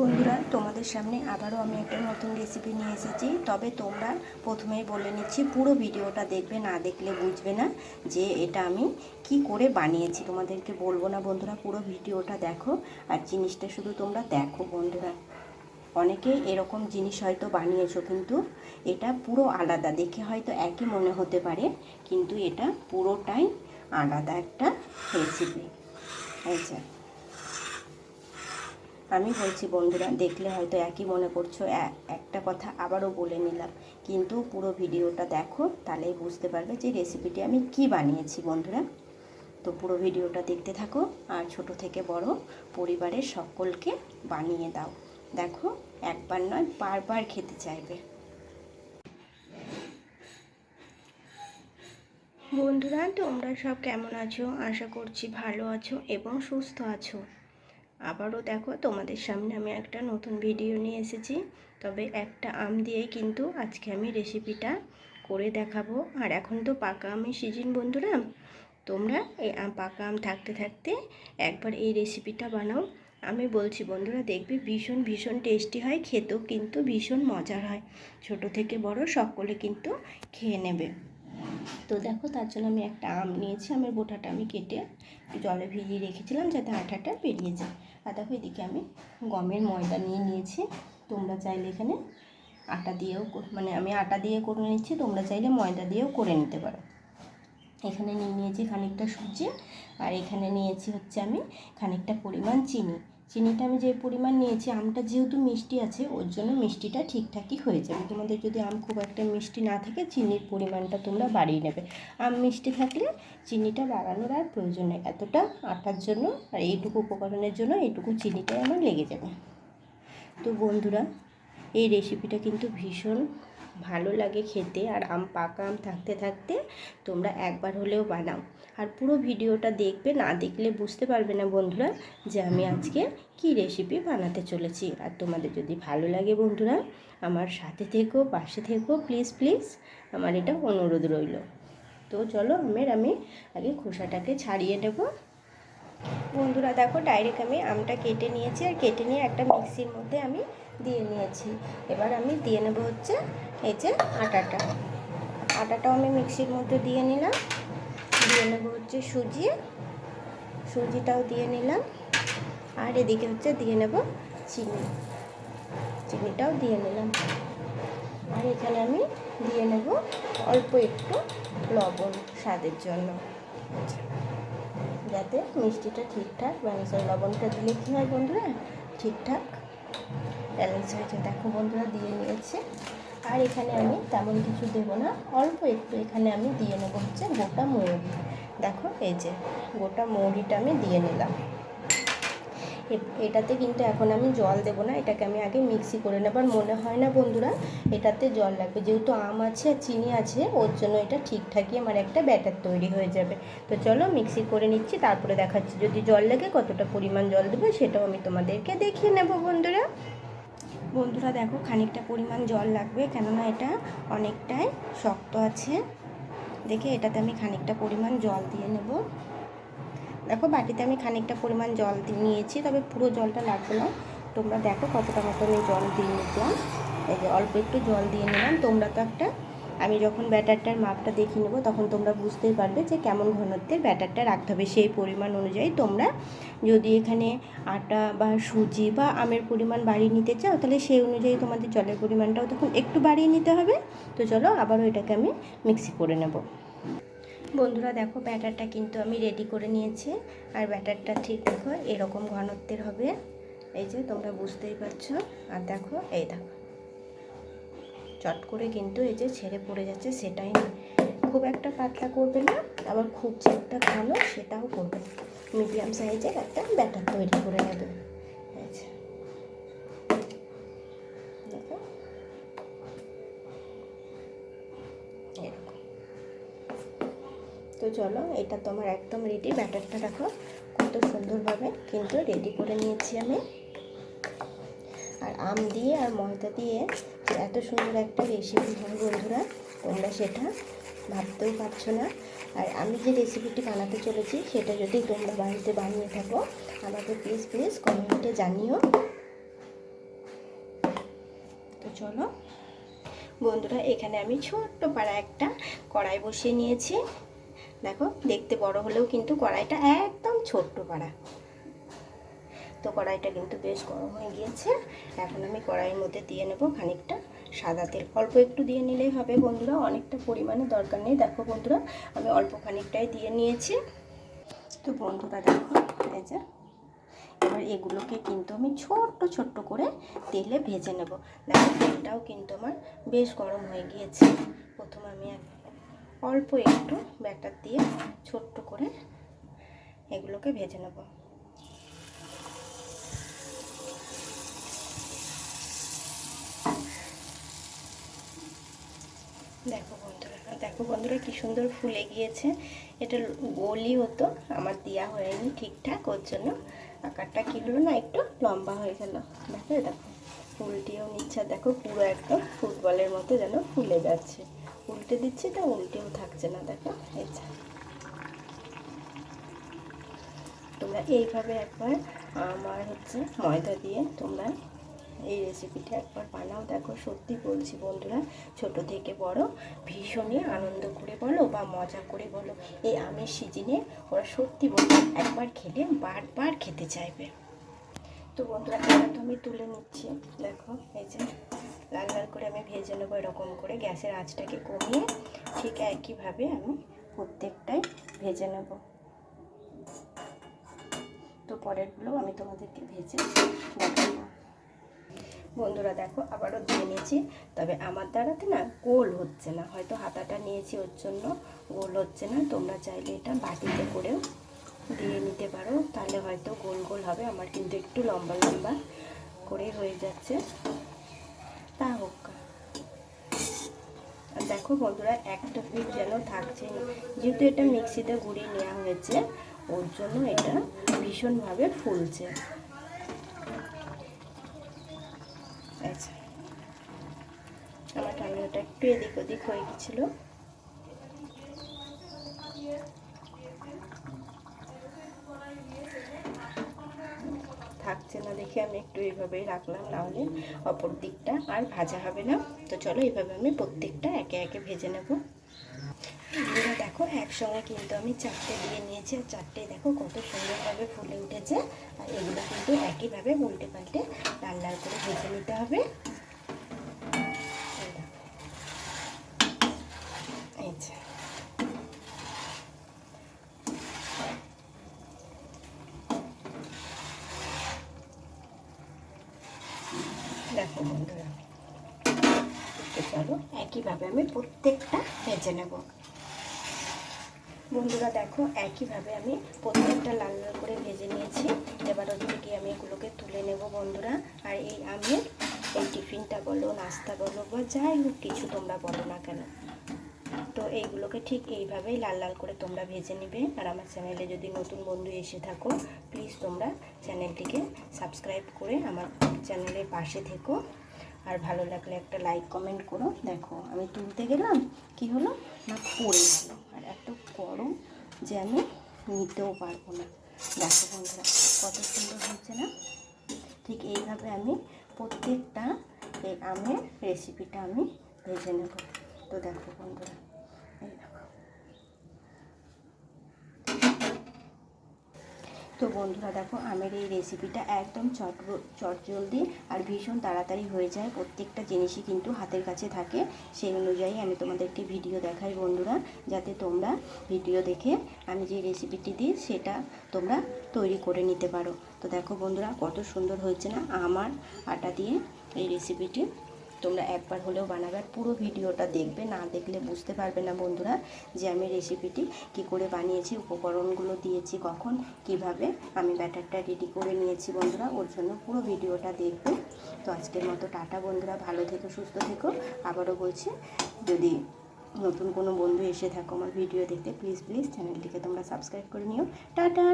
বন্ধুরা, তোমাদের সামনে আবারও আমি একটা নতুন রেসিপি নিয়ে এসেছি। তবে তোমরা প্রথমেই বলে নিচ্ছি, পুরো ভিডিওটা দেখবে, না দেখলে বুঝবে না যে এটা আমি কি করে বানিয়েছি। তোমাদেরকে বলব না বন্ধুরা, পুরো ভিডিওটা দেখো আর জিনিসটা শুধু তোমরা দেখো বন্ধুরা। অনেকে এরকম জিনিস হয়তো বানিয়েছো, কিন্তু এটা পুরো আলাদা। দেখে হয়তো একই মনে হতে পারে, কিন্তু এটা পুরোটাই আলাদা একটা রেসিপি যে। আমি বলছি, বন্ধুরা, দেখলে হয়তো একই মনে করছ একটা কথা আবারও বলে নিলাম। কিন্তু পুরো ভিডিওটা দেখো, তাহলেই বুঝতে পারবে যে রেসিপিটি আমি কি বানিয়েছি, বন্ধুরা। তো পুরো ভিডিওটা দেখতে থাকো আর ছোট থেকে বড় পরিবারের সকলকে বানিয়ে দাও। দেখো, একবার নয়, বারবার খেতে চাইবে। বন্ধুরা, তোমরা সব কেমন আছো? আশা করছি ভালো আছো এবং সুস্থ আছো। আবারও দেখো তোমাদের সামনে আমি একটা নতুন ভিডিও নিয়ে এসেছি। তবে একটা আম দিয়েই কিন্তু আজকে আমি রেসিপিটা করে দেখাবো। আর এখন তো পাকা আমের সিজন বন্ধুরা। তোমরা এই পাকা আম থাকতে থাকতে একবার এই রেসিপিটা বানাও। আমি বলছি, বন্ধুরা, দেখবে ভীষণ ভীষণ টেস্টি হয়, খেতেও কিন্তু ভীষণ মজার হয়। ছোট থেকে বড় সকলে কিন্তু খেয়ে নেবে। তো দেখো, তার জন্য আমি একটা আম নিয়েছি। আমের বোটাটা আমি কেটে জলে ভিজিয়ে রেখেছিলাম যাতে আঠাটা বেরিয়ে যায়। আর দিকে এদিকে আমি গমের ময়দা নিয়ে নিয়েছি। তোমরা চাইলে এখানে আটা দিয়েও মানে আমি আটা দিয়ে করে নিচ্ছি, তোমরা চাইলে ময়দা দিয়েও করে নিতে পারো। এখানে নিয়ে নিয়েছি খানিকটা সুজি, আর এখানে নিয়েছি হচ্ছে আমি খানিকটা পরিমাণ চিনি। চিনিটা আমি যে পরিমাণ নিয়েছি, আমটা যেহেতু মিষ্টি আছে, ওর জন্য মিষ্টিটা ঠিকঠাকই হয়ে যাবে। তোমাদের যদি আম খুব একটা মিষ্টি না থাকে, চিনির পরিমাণটা তোমরা বাড়িয়ে নেবে। আম মিষ্টি থাকলে চিনিটা বাড়ানোর আর প্রয়োজন নেই। এতটা আটার জন্য আর এইটুকু উপকরণের জন্য এইটুকু চিনিটাই আমার লেগে যাবে। তো বন্ধুরা, এই রেসিপিটা কিন্তু ভীষণ ভালো লাগে খেতে আর আম, পাকা আম থাকতে থাকতে তোমরা একবার হলেও বানাও। আর পুরো ভিডিওটা দেখবে, না দেখলে বুঝতে পারবে না বন্ধুরা যে আমি আজকে কি রেসিপি বানাতে চলেছি। আর তোমাদের যদি ভালো লাগে বন্ধুরা, আমার সাথে থেকো, পাশে থেকো প্লিজ প্লিজ আমার এটা অনুরোধ রইল। তো চলো আমের, আমি আগে খোসাটাকে ছাড়িয়ে নেব। বন্ধুরা, দেখো ডাইরেক্ট আমি আমটা কেটে নিয়েছি, আর কেটে নিয়ে একটা মিক্সির মধ্যে আমি দিয়ে নিয়েছি। এবার আমি দিয়ে নেব হচ্ছে এই যে আটাটা। আটাটাও আমি মিক্সির মধ্যে দিয়ে নিলাম। দিয়ে নেব হচ্ছে সুজি। সুজিটাও দিয়ে নিলাম। আর এদিকে হচ্ছে দিয়ে নেব চিনি। চিনিটাও দিয়ে নিলাম। আর এখানে আমি দিয়ে নেব অল্প একটু লবণ স্বাদের জন্য। যাতে মিষ্টিটা ঠিকঠাক হয় লবণটা দিলে কী হয় বন্ধুরা? ঠিকঠাক ব্যালেন্স হয়েছে, দেখো বন্ধুরা, দিয়ে নিয়েছে। আর এখানে আমি তেমন কিছু দেবো না, অল্প একটু এখানে আমি দিয়ে নেব হচ্ছে গোটা মৌরি দেখো, এই যে গোটা মৌরিটা আমি দিয়ে নিলাম। এটাতে কিন্তু এখন আমি জল দেবো না, এটাকে আমি আগে মিক্সি করে নেবার মনে হয় না বন্ধুরা, এটাতে জল লাগবে। যেহেতু আম আছে আর চিনি আছে, ওর জন্য এটা ঠিকঠাকই আমার একটা ব্যাটার তৈরি হয়ে যাবে। তো চলো মিক্সি করে নিচ্ছি, তারপরে দেখাচ্ছি। যদি জল লাগে, কতটা পরিমাণ জল দেবো সেটাও আমি তোমাদেরকে দেখিয়ে নেব বন্ধুরা। বন্ধুরা দেখো, খানিকটা পরিমাণ জল লাগবে, কেননা এটা অনেকটাই শক্ত আছে। দেখে এটাতে আমি খানিকটা পরিমাণ জল দিয়ে নেব। দেখো বাটিতে আমি খানিকটা পরিমাণ জল নিয়েছি, তবে পুরো জলটা লাগবে না। তোমরা দেখো কতটা মতো আমি জল দিয়ে নিলাম। এই যে অল্প একটু জল দিয়ে নিলাম। তোমরা তো একটা, আমি যখন ব্যাটারটার মাপটা দেখিয়ে নেব, তখন তোমরা বুঝতেই পারবে যে কেমন ঘনত্বের ব্যাটারটা রাখতে হবে। সেই পরিমাণ অনুযায়ী তোমরা যদি এখানে আটা বা সুজি বা আমের পরিমাণ বাড়িয়ে নিতে চাও, তাহলে সেই অনুযায়ী তোমাদের জলের পরিমাণটাও তখন একটু বাড়িয়ে নিতে হবে। তো চলো আবারও এটাকে আমি মিক্সি করে নেব। বন্ধুরা দেখো ব্যাটারটা কিন্তু আমি রেডি করে নিয়েছি। আর ব্যাটারটা ঠিক দেখো, এরকম ঘনত্বের হবে। এই যে তোমরা বুঝতেই পারছ। আর দেখো, এই দেখো। চট করে কিন্তু এই যে ছেড়ে পড়ে যাচ্ছে, সেটাই খুব একটা পাতলা করবে না, আবার খুব যে একটা ঘন সেটাও করবে মিডিয়াম সাইজের একটা ব্যাটার তৈরি করে নেবে। যে। দেখো। তো চলো, এটা তোমার একদম রেডি ব্যাটারটা রাখো কত সুন্দরভাবে কিন্তু রেডি করে নিয়েছি আমি। আর আম দিয়ে আর ময়দা দিয়ে এত সুন্দর একটা রেসিপি হয় বন্ধুরা, তোমরা সেটা ভাবতেও পারছ না। আর আমি যে রেসিপিটি বানাতে চলেছি, সেটা যদি তোমরা বাড়িতে বানিয়ে থাকো, আমাকে প্লিজ প্লিজ কমেন্টে জানিও। তো চলো, বন্ধুরা, এখানে আমি ছোট্ট পাড়া একটা কড়াই বসিয়ে নিয়েছি। দেখো, দেখতে বড় হলেও কিন্তু কড়াইটা একদম ছোট্ট পাড়া তো কড়াইটা কিন্তু বেশ গরম হয়ে গিয়েছে। এখন আমি কড়াইয়ের মধ্যে দিয়ে নেব খানিকটা সাদা তেল। অল্প একটু দিয়ে নিলেই হবে বন্ধুরা, অনেকটা পরিমাণে দরকার নেই। দেখো বন্ধুরা, আমি অল্প খানিকটাই দিয়ে নিয়েছি। তো বন্ধুরা দেখো, এই এবার এগুলোকে কিন্তু আমি ছোট্ট ছোট্ট করে তেলে ভেজে নেব। দেখো, তেলটাও কিন্তু আমার বেশ গরম হয়ে গিয়েছে। প্রথম আমি অল্প একটু ব্যাটার দিয়ে ছোট্ট করে এগুলোকে ভেজে নেব। দেখো বন্ধুরা দেখো বন্ধুরা কি সুন্দর ফুলে গিয়েছে। এটা গোলই হতো, আমার দেওয়া হয়নি ঠিকঠাক, ওর জন্য আকারটা কি হলো না একটু লম্বা হয়ে গেল। দেখো দেখো উল্টিয়েও নিচ্ছে, দেখো পুরো একদম ফুটবলের মতো যেন ফুলে যাচ্ছে। উল্টে দিচ্ছি তা উল্টেও থাকছে না, দেখো, এই তোমরা এইভাবে একবার আমার হচ্ছে ময়দা দিয়ে তোমরা এই রেসিপিটা একবার বানাও। দেখো, সত্যি বলছি বন্ধুরা, ছোট থেকে বড় ভীষণই আনন্দ করে বলো বা মজা করে বলো। এই আমের সিজনে ওরা সত্যি বলব একবার খেলে বারবার খেতে চাইবে। তো বন্ধুরা, এটা তো আমি তুলে নিচ্ছি। দেখো, এই যে। লাল লাল করে আমি ভেজে নেব এরকম করে। গ্যাসের আঁচটাকে কমিয়ে ঠিক একইভাবে আমি প্রত্যেকটাই ভেজে নেব। তো পরেরগুলো আমি তোমাদেরকে ভেজে বন্ধুরা দেখো, আবারও দিয়ে নিয়েছি। তবে আমার দ্বারাতে না গোল হচ্ছে না। হয়তো হাতাটা নিয়েছি, ওর জন্য গোল হচ্ছে না। তোমরা চাইলে এটা বাটিতে করেও দিয়ে নিতে পারো। তাহলে হয়তো গোল গোল হবে। আমার কিন্তু একটু লম্বা লম্বা করে হয়ে যাচ্ছে তা হোক আর দেখো বন্ধুরা, একটা পিঠ যেন থাকছে। যেহেতু এটা মিক্সিতে গুঁড়িয়ে নেওয়া হয়েছে, ওর জন্য এটা ভীষণভাবে ফুলছে। আচ্ছা। আমার টমেটোটা একটু এদিক ওদিক হয়ে গেছিল। থাকছে না দেখে আমি একটু এইভাবেই রাখলাম, নাহলে অপর দিকটা আর ভাজা হবে না। তো চলো এইভাবে আমি প্রত্যেকটা একে একে ভেজে নেব। এগুলো দেখো, একসঙ্গে কিন্তু আমি চারটে দিয়ে নিয়েছি, আর চারটে দেখো কত সুন্দরভাবে ফুলে উঠেছে। আর এগুলো কিন্তু একইভাবে উল্টে পাল্টে লাল করে ভেজে নিতে হবে এই দেখো। এই যে। দেখো বন্ধুরা তো চলো একইভাবে আমি প্রত্যেকটা ভেজে নেব। বন্ধুরা, দেখো, একইভাবে আমি প্রত্যেকটা লাল লাল করে ভেজে নিয়েছি। এবার হচ্ছে কি আমি এগুলোকে তুলে নেব বন্ধুরা। আর এই আমের এই টিফিনটা বলো, নাস্তা বলো, বা যাই হোক কিছু তোমরা বলো না কেন, তো এইগুলোকে ঠিক এইভাবেই লাল লাল করে তোমরা ভেজে নেবে। আর আমার চ্যানেলে যদি নতুন বন্ধু এসে থাকো প্লিজ তোমরা চ্যানেলটিকে সাবস্ক্রাইব করে আমার চ্যানেলের পাশে থেকো। আর ভালো লাগলে একটা লাইক কমেন্ট করো। দেখো, আমি তুলতে গেলাম, কি হলো? না, পড়ে গেল। আর এত গরম যে আমি নিতেও পারব না। দেখো বন্ধুরা, কত সুন্দর হয়েছে না? ঠিক এইভাবে আমি প্রত্যেকটা আমের রেসিপিটা আমি ভেজে নেব। তো দেখো বন্ধুরা এই দেখো তো বন্ধুরা দেখো, আমের এই রেসিপিটা একদম চট চটজলদি আর ভীষণ তাড়াতাড়ি হয়ে যায়। প্রত্যেকটা জিনিসই কিন্তু হাতের কাছে থাকে। সেই অনুযায়ী আমি তোমাদেরকে ভিডিও দেখাই বন্ধুরা, যাতে তোমরা ভিডিও দেখে আমি যে রেসিপিটি দিই, সেটা তোমরা তৈরি করে নিতে পারো। তো দেখো বন্ধুরা, কত সুন্দর হয়েছে না আমার আটা দিয়ে এই রেসিপিটি তোমরা একবার হলেও বানাবে পুরো ভিডিওটা দেখবে, না দেখলে বুঝতে পারবে না বন্ধুরা যে আমি রেসিপিটি কি করে বানিয়েছি, উপকরণগুলো দিয়েছি কখন, কীভাবে আমি ব্যাটারটা রেডি করে নিয়েছি বন্ধুরা, ওর জন্য পুরো ভিডিওটা দেখবে। তো আজকের মতো টাটা বন্ধুরা, ভালো থেকো, সুস্থ থেকো। আবারও বলছি, যদি নতুন কোনো বন্ধু এসে থাকো আমার ভিডিও দেখতে প্লিজ প্লিজ চ্যানেলটিকে তোমরা সাবস্ক্রাইব করে নিও। টাটা!